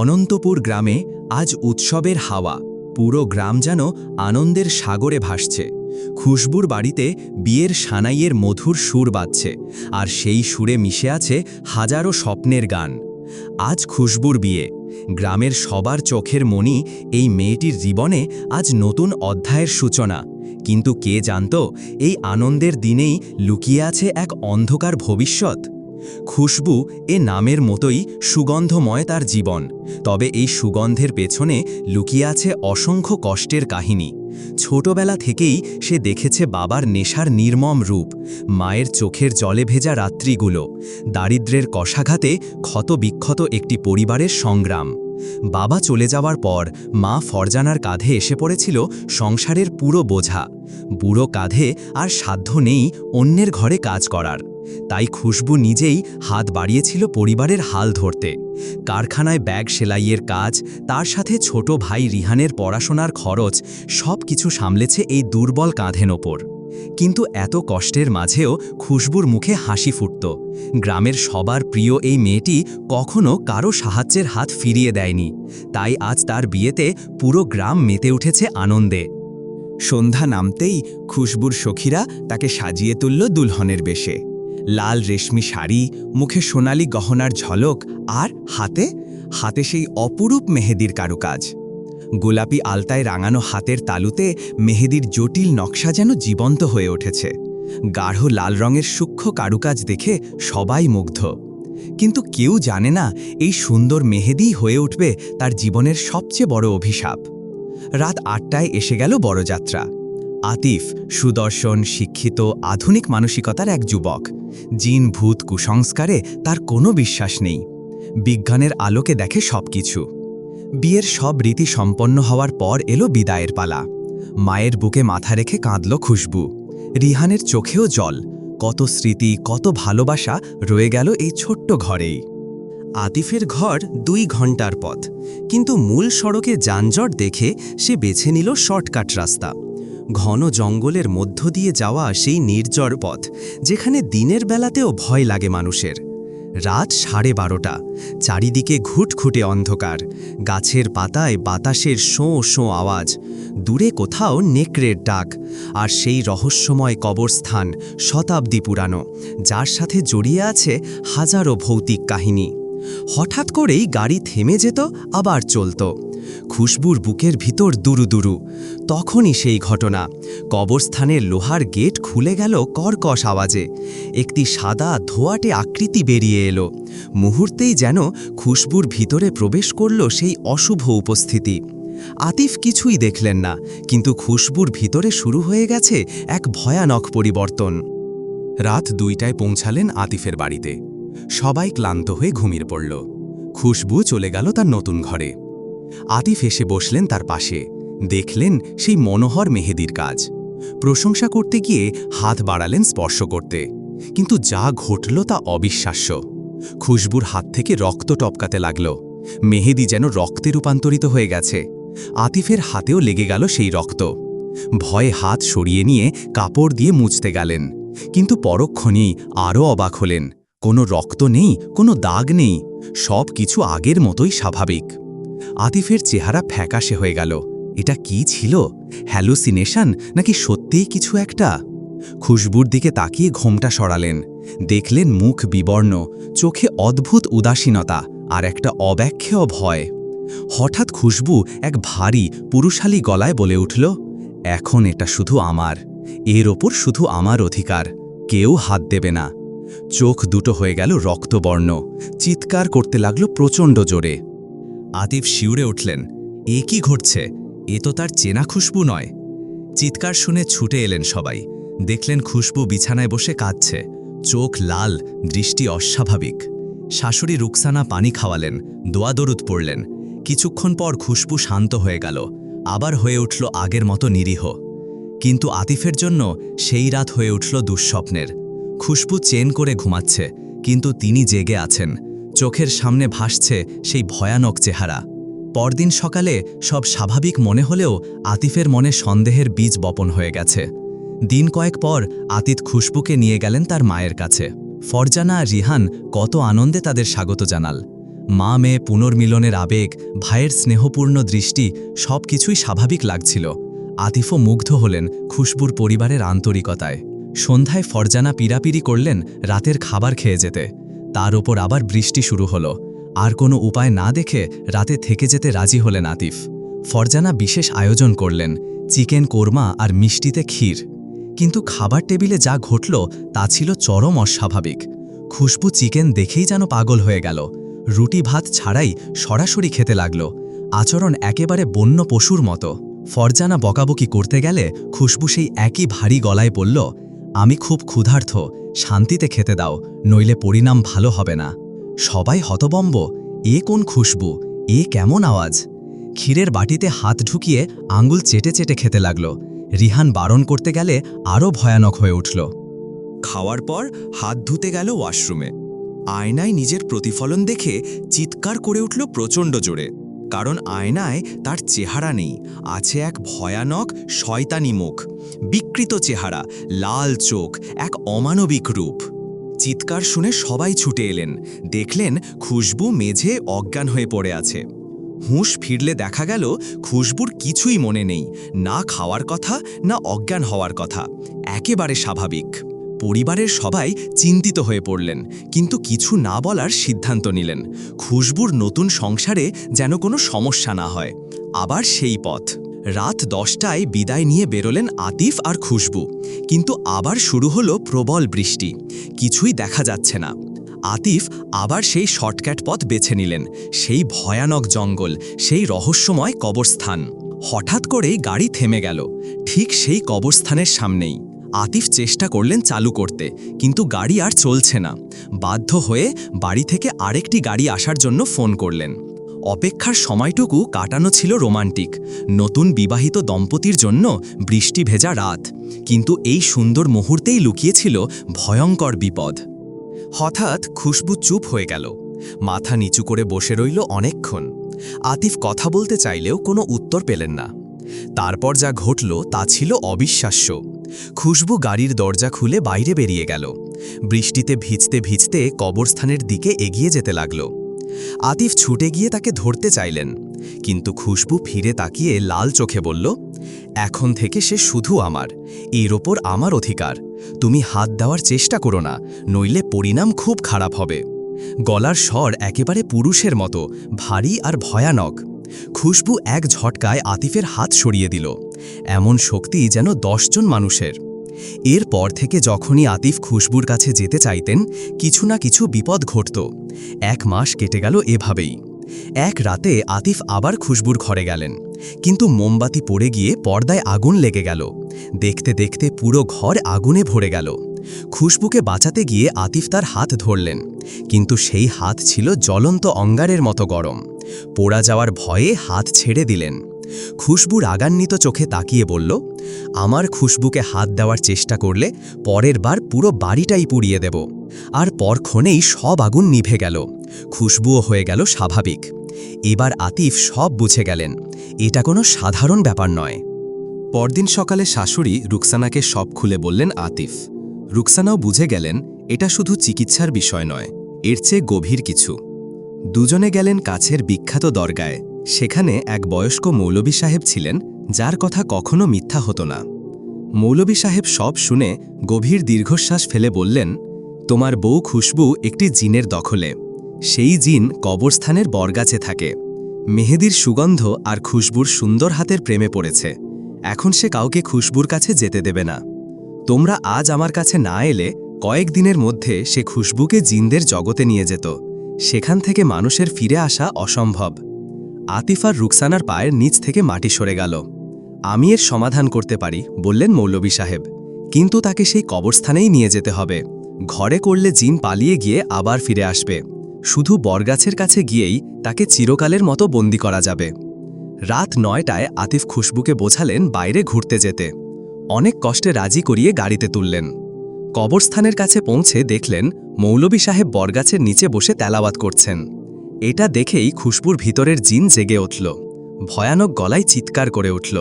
অনন্তপুর গ্রামে আজ উৎসবের হাওয়া। পুরো গ্রাম যেন আনন্দের সাগরে ভাসছে। খুশবুর বাড়িতে বিয়ের সানাইয়ের মধুর সুর বাজছে, আর সেই সুরে মিশে আছে হাজারো স্বপ্নের গান। আজ খুশবুর বিয়ে। গ্রামের সবার চোখের মনি এই মেয়েটির জীবনে আজ নতুন অধ্যায়ের সূচনা। কিন্তু কে জানত, এই আনন্দের দিনেই লুকিয়ে আছে এক অন্ধকার ভবিষ্যৎ? খুশবু এ নামের মতোই সুগন্ধময় তার জীবন। তবে এই সুগন্ধের পেছনে লুকিয়ে আছে অসংখ্য কষ্টের কাহিনী। ছোটবেলা থেকেই সে দেখেছে বাবার নেশার নির্মম রূপ, মায়ের চোখের জলে ভেজা রাত্রিগুলো, দারিদ্রের কষাঘাতে ক্ষতবিক্ষত একটি পরিবারের সংগ্রাম। বাবা চলে যাওয়ার পর মা ফরজানার কাঁধে এসে পড়েছিল সংসারের পুরো বোঝা। বুড়ো কাঁধে আর সাধ্য নেই অন্যের ঘরে কাজ করার। তাই খুশবু নিজেই হাত বাড়িয়েছিল পরিবারের হাল ধরতে। কারখানায় ব্যাগ সেলাইয়ের কাজ, তার সাথে ছোট ভাই রিহানের পড়াশোনার খরচ সব কিছু সামলেছে এই দুর্বল কাঁধের ওপর। কিন্তু এত কষ্টের মাঝেও খুশবুর মুখে হাসি ফুটত। গ্রামের সবার প্রিয় এই মেয়েটি কখনো কারও সাহায্যের হাত ফিরিয়ে দেয়নি। তাই আজ তার বিয়েতে পুরো গ্রাম মেতে উঠেছে আনন্দে। সন্ধ্যা নামতেই খুশবুর সখীরা তাকে সাজিয়ে তুলল দুলহনের বেশে। লাল রেশমি শাড়ি, মুখে সোনালি গহনার ঝলক আর হাতে হাতে সেই অপরূপ মেহেদির কারুকাজ। গোলাপি আলতায় রাঙানো হাতের তালুতে মেহেদির জটিল নকশা যেন জীবন্ত হয়ে উঠেছে। গাঢ় লাল রঙের সূক্ষ্ম কারুকাজ দেখে সবাই মুগ্ধ। কিন্তু কেউ জানে না এই সুন্দর মেহেদিই হয়ে উঠবে তার জীবনের সবচেয়ে বড় অভিশাপ। রাত আটটায় এসে গেল বড়যাত্রা। আতিফ সুদর্শন, শিক্ষিত, আধুনিক মানসিকতার এক যুবক। জিন, ভূত, কুসংস্কারে তার কোনো বিশ্বাস নেই। বিজ্ঞানের আলোকে দেখে সবকিছু। বিয়ের সব রীতি সম্পন্ন হওয়ার পর এলো বিদায়ের পালা। মায়ের বুকে মাথা রেখে কাঁদল খুশবু। রিহানের চোখেও জল। কত স্মৃতি, কত ভালোবাসা রয়ে গেল এই ছোট্ট ঘরেই। আতিফের ঘর দুই ঘণ্টার পথ। কিন্তু মূল সড়কে যানজট দেখে সে বেছে নিল শর্টকাট রাস্তা। ঘন জঙ্গলের মধ্য দিয়ে যাওয়া সেই নির্জর পথ, যেখানে দিনের বেলাতেও ভয় লাগে মানুষের। রাত সাড়ে বারোটা, চারিদিকে ঘুটঘুটে অন্ধকার, গাছের পাতায় বাতাসের শোঁ শোঁ আওয়াজ, দূরে কোথাও নেকড়ের ডাক, আর সেই রহস্যময় কবরস্থান শতাব্দী পুরানো, যার সাথে জড়িয়ে আছে হাজারো ভৌতিক কাহিনী। হঠাৎ করেই গাড়ি থেমে যেত, আবার চলত। খুশবুর বুকের ভিতর দুরু দুরু। তখনই সেই ঘটনা। কবরস্থানের লোহার গেট খুলে গেল কর্কশ আওয়াজে। একটি সাদা ধোয়াটে আকৃতি বেরিয়ে এলো। মুহূর্তেই যেন খুশবুর ভিতরে প্রবেশ করল সেই অশুভ উপস্থিতি। আতিফ কিছুই দেখলেন না, কিন্তু খুশবুর ভিতরে শুরু হয়ে গেছে এক ভয়ানক পরিবর্তন। রাত দুইটায় পৌঁছালেন আতিফের বাড়িতে। সবাই ক্লান্ত হয়ে ঘুমিয়ে পড়ল। খুশবু চলে গেল তার নতুন ঘরে। আতিফ এসে বসলেন তার পাশে। দেখলেন সেই মনোহর মেহেদির কাজ। প্রশংসা করতে গিয়ে হাত বাড়ালেন স্পর্শ করতে। কিন্তু যা ঘটল তা অবিশ্বাস্য। খুশবুর হাত থেকে রক্ত টপকাতে লাগল। মেহেদি যেন রক্তে রূপান্তরিত হয়ে গেছে। আতিফের হাতেও লেগে গেল সেই রক্ত। ভয়ে হাত সরিয়ে নিয়ে কাপড় দিয়ে মুছতে গেলেন। কিন্তু পরক্ষণেই আরও অবাক হলেন। কোনো রক্ত নেই, কোনো দাগ নেই। সব কিছু আগের মতোই স্বাভাবিক। আতিফের চেহারা ফ্যাকাশে হয়ে গেল। এটা কি ছিল? হ্যালুসিনেশন নাকি সত্যিই কিছু একটা? খুশবুর দিকে তাকিয়ে ঘোমটা সরালেন। দেখলেন মুখ বিবর্ণ, চোখে অদ্ভুত উদাসীনতা আর একটা অব্যাখ্যেয় ভয়। হঠাৎ খুশবু এক ভারী, পুরুষালী গলায় বলে উঠল, এখন এটা শুধু আমার। এর ওপর শুধু আমার অধিকার। কেউ হাত দেবে না। চোখ দুটো হয়ে গেল রক্তবর্ণ। চিৎকার করতে লাগল প্রচণ্ড জোরে। আতিফ শিউরে উঠলেন, এ কি ঘটছে? এ তো তার চেনা খুশবু নয়। চিৎকার শুনে ছুটে এলেন সবাই। দেখলেন খুশবু বিছানায় বসে কাঁদছে। চোখ লাল, দৃষ্টি অস্বাভাবিক। শাশুড়ি রুকসানা পানি খাওয়ালেন দোয়াদরুদ পড়লেন। কিছুক্ষণ পর খুশবু শান্ত হয়ে গেল, আবার হয়ে উঠল আগের মতো নিরীহ। কিন্তু আতিফের জন্য সেই রাত হয়ে উঠল দুঃস্বপ্নের। খুশবু চেন করে ঘুমাচ্ছে, কিন্তু তিনি জেগে আছেন। চোখের সামনে ভাসছে সেই ভয়ানক চেহারা। পরদিন সকালে সব স্বাভাবিক মনে হলেও আতিফের মনে সন্দেহের বীজ বপন হয়ে গেছে। দিন কয়েক পর আতিত খুশবুকে নিয়ে গেলেন তার মায়ের কাছে। ফরজানা আর রিহান কত আনন্দে তাদের স্বাগত জানাল। মা মেয়ে পুনর্মিলনের আবেগ, ভাইয়ের স্নেহপূর্ণ দৃষ্টি সব কিছুই স্বাভাবিক লাগছিল। আতিফও মুগ্ধ হলেন খুশবুর পরিবারের আন্তরিকতায়। সন্ধ্যায় ফরজানা পিরাপিরি করলেন রাতের খাবার খেয়ে যেতে। তার ওপর আবার বৃষ্টি শুরু হলো। আর কোনো উপায় না দেখে রাতে থেকে যেতে রাজি হলেন আতিফ ফরজানা বিশেষ আয়োজন করলেন, চিকেন কোরমা আর মিষ্টিতে ক্ষীর। কিন্তু খাবার টেবিলে যা ঘটল তা ছিল চরম অস্বাভাবিক। খুশবু চিকেন দেখেই যেন পাগল হয়ে গেল। রুটি ভাত ছাড়াই সরাসরি খেতে লাগল। আচরণ একেবারে বন্য পশুর মতো। ফরজানা বকাবকি করতে গেলে খুশবু সেই একই ভারী গলায় বলল, আমি খুব ক্ষুধার্থ, শান্তিতে খেতে দাও নইলে পরিণাম ভালো হবে না। সবাই হতবম্ব, এ কোন খুশবু, এ কেমন আওয়াজ? ক্ষীরের বাটিতে হাত ঢুকিয়ে আঙ্গুল চেটে চেটে খেতে লাগল। রিহান বারণ করতে গেলে আরও ভয়ানক হয়ে উঠল। খাওয়ার পর হাত ধুতে গেল ওয়াশরুমে। আয়নায় নিজের প্রতিফলন দেখে চিৎকার করে উঠল প্রচণ্ড জোরে। কারণ আয়নায় তার চেহারা নেই, আছে এক ভয়ানক শয়তানি মুখ। বিকৃত চেহারা, লাল চোখ, এক অমানবিক রূপ। চিৎকার শুনে সবাই ছুটে এলেন। দেখলেন খুশবু মেঝে অজ্ঞান হয়ে পড়ে আছে। হুঁশ ফিরলে দেখা গেল খুশবুর কিছুই মনে নেই। না খাওয়ার কথা, না অজ্ঞান হওয়ার কথা। একেবারে স্বাভাবিক। পরিবারের সবাই চিন্তিত হয়ে পড়লেন, কিন্তু কিছু না বলার সিদ্ধান্ত নিলেন। খুশবুর নতুন সংসারে যেন কোনো সমস্যা না হয়। আবার সেই পথ। রাত দশটায় বিদায় নিয়ে বেরোলেন আতিফ আর খুশবু। কিন্তু আবার শুরু হলো প্রবল বৃষ্টি। কিছুই দেখা যাচ্ছে না। আতিফ আবার সেই শর্টকাট পথ বেছে নিলেন, সেই ভয়ানক জঙ্গল, সেই রহস্যময় কবরস্থান। হঠাৎ করেই গাড়ি থেমে গেল, ঠিক সেই কবরস্থানের সামনেই। আতিফ চেষ্টা করলেন চালু করতে, কিন্তু গাড়ি আর চলছে না। বাধ্য হয়ে বাড়ি থেকে আরেকটি গাড়ি আসার জন্য ফোন করলেন। অপেক্ষার সময়টুকু কাটানো ছিল রোমান্টিক। নতুন বিবাহিত দম্পতির জন্য বৃষ্টি ভেজা রাত। কিন্তু এই সুন্দর মুহূর্তেই লুকিয়েছিল ভয়ঙ্কর বিপদ। হঠাৎ খুশবু চুপ হয়ে গেল। মাথা নিচু করে বসে রইল অনেকক্ষণ। আতিফ কথা বলতে চাইলেও কোনো উত্তর পেলেন না। তারপর যা ঘটল তা ছিল অবিশ্বাস্য। খুশবু গাড়ির দরজা খুলে বাইরে বেরিয়ে গেল। বৃষ্টিতে ভিজতে ভিজতে কবরস্থানের দিকে এগিয়ে যেতে লাগল। আতিফ ছুটে গিয়ে তাকে ধরতে চাইলেন, কিন্তু খুশবু ফিরে তাকিয়ে লাল চোখে বলল, এখন থেকে সে শুধু আমার, এর ওপর আমার অধিকার। তুমি হাত দেওয়ার চেষ্টা করো না, নইলে পরিণাম খুব খারাপ হবে। গলার স্বর একেবারে পুরুষের মতো, ভারী আর ভয়ানক। খুশবু এক ঝটকায় আতিফের হাত সরিয়ে দিল। এমন শক্তি যেন দশজন মানুষের। এরপর থেকে যখনই আতিফ খুশবুর কাছে যেতে চাইতেন, কিছু না কিছু বিপদ ঘটত। এক মাস কেটে গেল এভাবেই। এক রাতে আতিফ আবার খুশবুর ঘরে গেলেন। কিন্তু মোমবাতি পড়ে গিয়ে পর্দায় আগুন লেগে গেল। দেখতে দেখতে পুরো ঘর আগুনে ভরে গেল। খুশবুকে বাঁচাতে গিয়ে আতিফ তার হাত ধরলেন। কিন্তু সেই হাত ছিল জ্বলন্ত অঙ্গারের মতো গরম। পোড়া যাওয়ার ভয়ে হাত ছেড়ে দিলেন। খুশবু রাগান্বিত চোখে তাকিয়ে বলল, আমার খুশবুকে হাত দেওয়ার চেষ্টা করলে পরের বার পুরো বাড়িটাই পুড়িয়ে দেব। আর পরক্ষণেই সব আগুন নিভে গেল। খুশবুও হয়ে গেল স্বাভাবিক। এবার আতিফ সব বুঝে গেলেন, এটা কোনো সাধারণ ব্যাপার নয়। পরদিন সকালে শাশুড়ি রুকসানাকে সব খুলে বললেন আতিফ। রুকসানাও বুঝে গেলেন, এটা শুধু চিকিৎসার বিষয় নয়, এর চেয়ে গভীর কিছু। দুজনে গেলেন কাছের বিখ্যাত দরগায়। সেখানে এক বয়স্ক মৌলবী সাহেব ছিলেন, যার কথা কখনো মিথ্যা হতো না। মৌলবী সাহেব সব শুনে গভীর দীর্ঘশ্বাস ফেলে বললেন, তোমার বউ খুশবু একটি জিনের দখলে। সেই জিন কবরস্থানের বরগাছে থাকে। মেহেদির সুগন্ধ আর খুশবুর সুন্দর হাতের প্রেমে পড়েছে। এখন সে কাউকে খুশবুর কাছে যেতে দেবে না। তোমরা আজ আমার কাছে না এলে কয়েক দিনের মধ্যে সে খুশবুকে জিনদের জগতে নিয়ে যেত। সেখান থেকে মানুষের ফিরে আসা অসম্ভব। আতিফার রুকসানার পায়ের নিচ থেকে মাটি সরে গেল। আমি এর সমাধান করতে পারি, বললেন মৌলবী সাহেব। কিন্তু তাকে সেই কবরস্থানেই নিয়ে যেতে হবে। ঘরে করলে জিন পালিয়ে গিয়ে আবার ফিরে আসবে। শুধু বরগাছের কাছে গিয়েই তাকে চিরকালের মতো বন্দি করা যাবে। রাত নয়টায় আতিফ খুশবুকে বোঝালেন বাইরে ঘুরতে যেতে। অনেক কষ্টে রাজি করিয়ে গাড়িতে তুললেন। কবরস্থানের কাছে পৌঁছে দেখলেন মৌলবী সাহেব বরগাছের নিচে বসে তেলাওয়াত করছেন। এটা দেখেই খুশবুর ভিতরের জিন জেগে উঠল। ভয়ানক গলায় চিৎকার করে উঠল।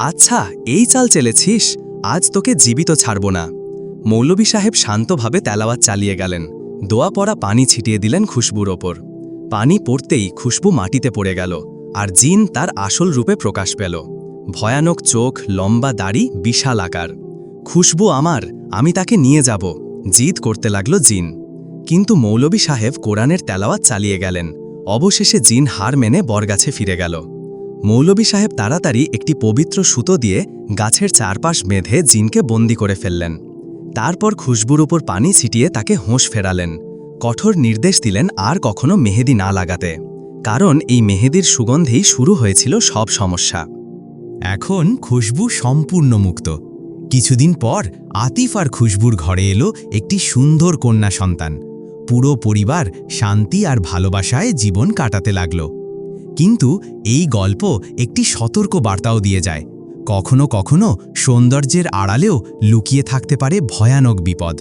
আচ্ছা এই চাল চেলেছিস? আজ তোকে জীবিত ছাড়ব না। মৌলবী সাহেব শান্তভাবে তেলাওয়াত চালিয়ে গেলেন। দোয়া পড়া পানি ছিটিয়ে দিলেন খুশবুর ওপর। পানি পড়তেই খুশবু মাটিতে পড়ে গেল আর জিন তার আসল রূপে প্রকাশ পেল। ভয়ানক চোখ, লম্বা দাড়ি, বিশাল আকার। খুশবু আমার, আমি তাকে নিয়ে যাব। জিদ করতে লাগল জিন। কিন্তু মৌলবী সাহেব কোরআনের তেলাওয়াত চালিয়ে গেলেন। অবশেষে জিন হার মেনে বরগাছে ফিরে গেল। মৌলবী সাহেব তাড়াতাড়ি একটি পবিত্র সুতো দিয়ে গাছের চারপাশ বেঁধে জিনকে বন্দি করে ফেললেন। তারপর খুশবুর উপর পানি ছিটিয়ে তাকে হোঁশ ফেরালেন। কঠোর নির্দেশ দিলেন আর কখনো মেহেদি না লাগাতে। কারণ এই মেহেদির সুগন্ধেই শুরু হয়েছিল সব সমস্যা। এখন খুশবু সম্পূর্ণ মুক্ত। কিছুদিন পর আতিফ আর খুশবুর ঘরে এলো একটি সুন্দর কন্যা সন্তান। পুরো পরিবার শান্তি আর ভালোবাসায় জীবন কাটাতে লাগল। কিন্তু এই গল্প একটি সতর্ক বার্তাও দিয়ে যায়। কখনো কখনো সৌন্দর্যের আড়ালেও লুকিয়ে থাকতে পারে ভয়ানক বিপদ।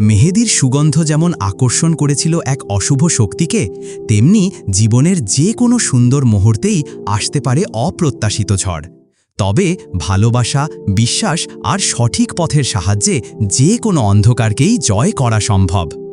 মেহেদির সুগন্ধ যেমন আকর্ষণ করেছিল এক অশুভ শক্তিকে, তেমনি জীবনের যে কোনো সুন্দর মুহূর্তেই আসতে পারে অপ্রত্যাশিত ঝড়। তবে ভালোবাসা, বিশ্বাস আর সঠিক পথের সাহায্যে যে কোনো অন্ধকারকেই জয় করা সম্ভব।